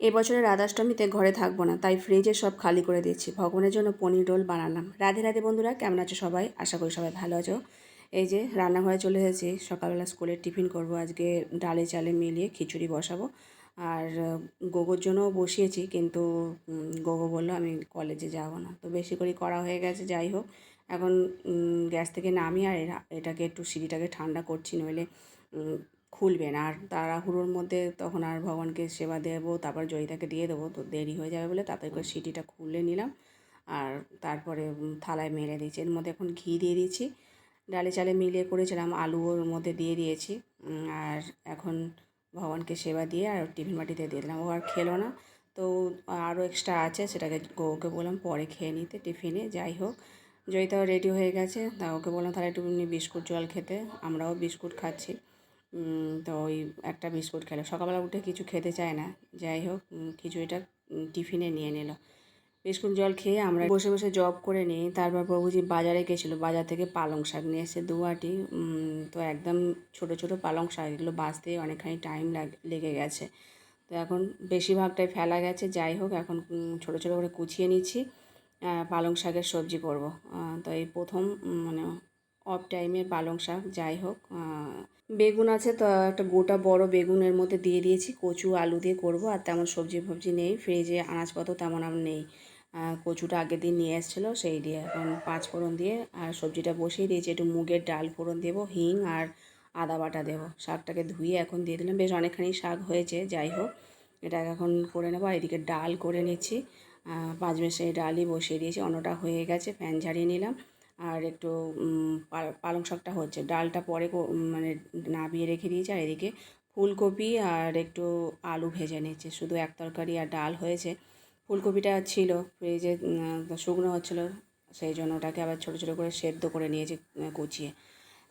এবছরের রাধাষ্টমীতে ঘরে থাকব না, তাই ফ্রিজে সব খালি করে দিচ্ছি। ভগবানের জন্য পনির রোল বানালাম। রাধে রাধে বন্ধুরা, কেমন আছো সবাই? আশা করি সবাই ভালো আছো। এই যে রান্নাঘরে চলে এসেছি, সকালবেলা স্কুলের টিফিন করব, আজকে ডালে চালে মিলিয়ে খিচুড়ি বসাবো। আর গোগোর জন্যও বসিয়েছি, কিন্তু গোগো বলল আমি কলেজে যাব না। তো বেশি করে করা হয়ে গেছে, যাই হোক। এখন গ্যাস থেকে নামি আর এটাকে একটু সিঁড়িটাকে ঠান্ডা করছি, নইলে উম, খুলবে না আর তাড়াহুড়োর মধ্যে তখন আর ভগবানকে সেবা দেবো তারপর জয়িতাকে দিয়ে দেবো তো দেরি হয়ে যাবে বলে তাড়াতাড়ি করে সিটিটা খুলে নিলাম। আর তারপরে থালায় মেরে দিয়েছি। এর মধ্যে এখন ঘি দিয়ে দিয়েছি। ডালে চালে মিলিয়ে করেছিলাম আলু ওর মধ্যে দিয়ে দিয়েছি। আর এখন ভগবানকে সেবা দিয়ে আর টিফিন বাটিতে দিয়ে দিলাম। ও আর খেলো না। তো আরও এক্সট্রা আছে সেটাকে ওকে বললাম পরে খেয়ে নিতে টিফিনে যাই হোক। জয়িতাও রেডি হয়ে গেছে। তা ওকে বললাম তাহলে একটু বিস্কুট জল খেতে। আমরাও বিস্কুট খাচ্ছি। তো ওই একটা বিস্কুট খেলো। সকালবেলা উঠে কিছু খেতে চায় না। যাই হোক খিচুড়িটা টিফিনে নিয়ে নিল। বিস্কুট, জল খেয়ে আমরা বসে বসে জব করে নিই। তারপর প্রভুজি বাজারে গেছিল। বাজার থেকে পালং শাক নিয়ে এসে দু আটি তো একদম ছোট ছোট পালং শাক। এগুলো বাঁচতে অনেকখানি টাইম লেগে গেছে। তো এখন বেশিরভাগটাই ফেলা গেছে। যাই হোক, এখন ছোট ছোট করে কুচিয়ে নিচ্ছি। পালং শাকের সবজি করব। তো এই প্রথম মানে অফ টাইমে পালং শাক, যাই হোক বেগুন আছে তো, একটা গোটা বড় বেগুনের মধ্যে দিয়ে দিয়েছি, কচু, আলু দিয়ে করব, আর তেমন সবজি ফবজি নেই, ফ্রিজে আনাজপত্র তেমন আমার নেই। কচুটা আগের দিন নিয়ে এসেছিল, সেই দিয়ে এখন পাঁচ ফোড়ন দিয়ে, আর সবজিটা বসিয়ে দিয়েছি, একটু মুগের ডাল ফোড়ন দেবো, হিং আর আদা বাটা দেবো। শাকটাকে ধুয়ে এখন দিয়ে দিলাম, বেশ অনেকখানি শাক হয়েছে, যাই হোক, এটা এখন করে নেব এদিকে ডাল করে নিচ্ছি। পাঁচ মেশে ডালই বসিয়ে দিয়েছি, অন্যটা হয়ে গেছে, ফ্যান ঝাড়িয়ে নিলাম। আর একটু পালং শাকটা হচ্ছে। ডালটা পরে মানে নামিয়ে রেখে দিয়েছি, আর এদিকে ফুলকপি আর একটু আলু ভেজে নিচ্ছি শুধু এক তরকারি আর ডাল হয়েছে। ফুলকপিটা ছিল, ফ্রিজে শুকনো হচ্ছিল, সেই জন্য ওটাকে আবার ছোটো ছোটো করে সেদ্ধ করে নিয়েছি কুচিয়ে।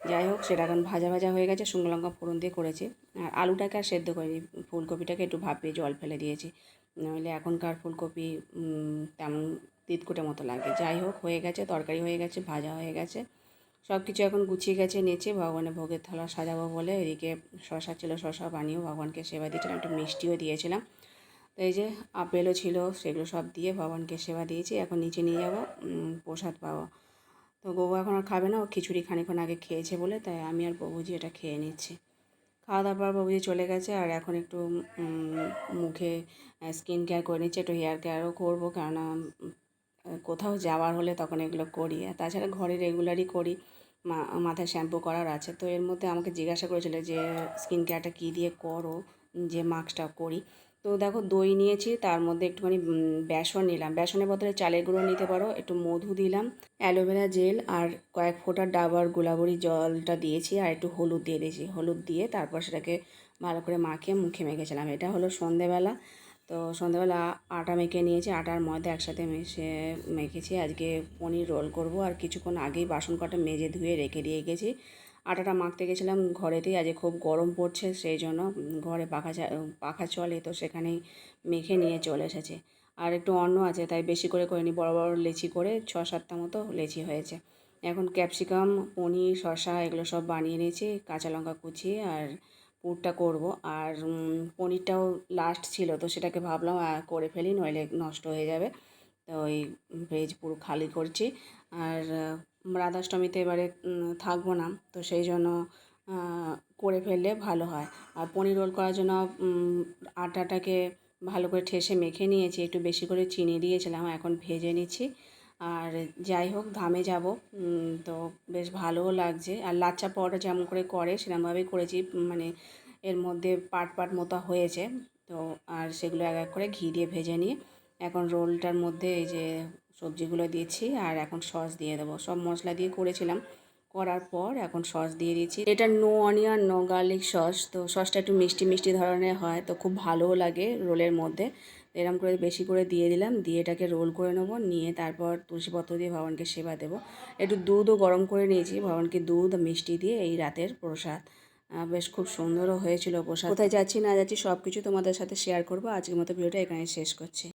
যাই হোক, সেটা এখন ভাজা ভাজা হয়ে গেছে, শুকনো লঙ্কা ফোড়ন দিয়ে করেছি। আর আলুটাকে আর সেদ্ধ করিনি, ফুলকপিটাকে একটু ভাপিয়ে জল ফেলে দিয়েছি। নইলে এখনকার ফুলকপি তেমন তিতকুটে মতো লাগে। যাই হোক, হয়ে গেছে, তরকারি হয়ে গেছে, ভাজা হয়ে গেছে। সব কিছু এখন গুছিয়ে গেছে নিচে ভগবানের ভোগের থালা সাজাবো বলে। এদিকে শশা ছিল, শশা বানিয়েও ভগবানকে সেবা দিয়েছিলাম, একটু মিষ্টিও দিয়েছিলাম। তো এই যে আপেলও ছিল, সেগুলো সব দিয়ে ভগবানকে সেবা দিয়েছি। এখন নিচে নিয়ে যাব প্রসাদ পাবো। তো বউ এখন আর খাবে না, ও খিচুড়ি খানিক্ষণ আগে খেয়েছে বলে, তাই আমি আর বাবুজি এটা খেয়ে নিচ্ছি। খাওয়া দাওয়ার পর বাবুজি চলে গেছে, আর এখন একটু মুখে স্কিন কেয়ার করে নিচ্ছে, একটু হেয়ার কেয়ারও করব। কেননা কোথাও যাওয়ার হলে তখন এগুলো করি। আর তাছাড়া ঘরে রেগুলারই করি। মা, মাথায় শ্যাম্পু করার আছে। তো এর মধ্যে আমাকে জিজ্ঞাসা করেছিল যে স্কিন কেয়ারটা কী দিয়ে করো? যে মাস্কটা করি। তো দেখো, দই নিয়েছি, তার মধ্যে একটুখানি বেসন নিলাম। বেসনের বদলে চালের গুঁড়ো নিতে পারো, একটু মধু দিলাম, অ্যালোভেরা জেল আর কয়েক ফোঁটা ডাবার গোলাবরি জলটা দিয়েছি আর একটু হলুদ দিয়ে দিয়েছি। হলুদ দিয়ে তারপর সেটাকে ভালো করে মাখিয়ে মুখে মেখেছিলাম। এটা হলো সন্ধেবেলা। তো সন্ধেবেলা আটা মেখে নিয়েছি, আটার ময়দা একসাথে মেশে মেখেছি। আজকে পনির রোল করব আর কিছুক্ষণ আগেই বাসন কটা মেজে ধুয়ে রেখে দিয়ে গেছি। আটাটা মাখতে গেছিলাম ঘরেতেই, আজকে খুব গরম পড়ছে সেই জন্য ঘরে পাখা পাখা চলে তো সেখানেই মেখে নিয়ে চলে এসেছে। আর একটু অন্য আছে তাই বেশি করে করে নি বড় বড় লেচি করে ছ সাতটা মতো লেচি হয়েছে। এখন ক্যাপসিকাম, পনির, শসা এগুলো সব বানিয়ে নিয়েছি, কাঁচা লঙ্কা কুচি আর পুরটা করব। আর পনিরটাও লাস্ট ছিল, তো সেটাকে ভাবলাম করে ফেলি, নইলে নষ্ট হয়ে যাবে। তো ওই ভেজ পুরো খালি করছি। আর রাধাষ্টমীতে এবারে থাকব না, তো সেই জন্য করে ফেললে ভালো হয়। আর পনির রোল করার জন্য আটাটাকে ভালো করে ঠেসে মেখে নিয়েছি, একটু বেশি করে চিনি দিয়েছিলাম, এখন ভেজে নিচ্ছি। আর যাই হোক, ধামে যাব। তো বেশ ভালোও লাগছে। আর লাচ্চা পরোটা যেমন করে করে সেরকমভাবেই করেছি। মানে এর মধ্যে পাট পাট মতো হয়েছে। তো আর সেগুলো এক এক করে ঘি দিয়ে ভেজে নিয়ে এখন রোলটার মধ্যে এই যে সবজিগুলো দিয়েছি আর এখন সস দিয়ে দেবো। সব মশলা দিয়ে করেছিলাম। করার পর এখন সস দিয়ে দিয়েছি। এটা no onion, no garlic sauce. তো সসটা একটু মিষ্টি মিষ্টি ধরনের হয়, তো খুব ভালোও লাগে রোলের মধ্যে। এরম করে বেশি করে দিয়ে দিলাম, দিয়ে এটাকে রোল করে নেব, নিয়ে তারপর তুলসীপত্র দিয়ে ভগবানকে সেবা দেবো। একটু দুধও গরম করে নিয়েছি, ভগবানকে দুধ, মিষ্টি দিয়ে এই রাতের প্রসাদ। বেশ খুব সুন্দরও হয়েছিল প্রসাদ। কোথায় যাচ্ছি, না যাচ্ছি সব কিছু তোমাদের সাথে শেয়ার করব। আজকের মতো ভিডিওটা এখানে শেষ করছি।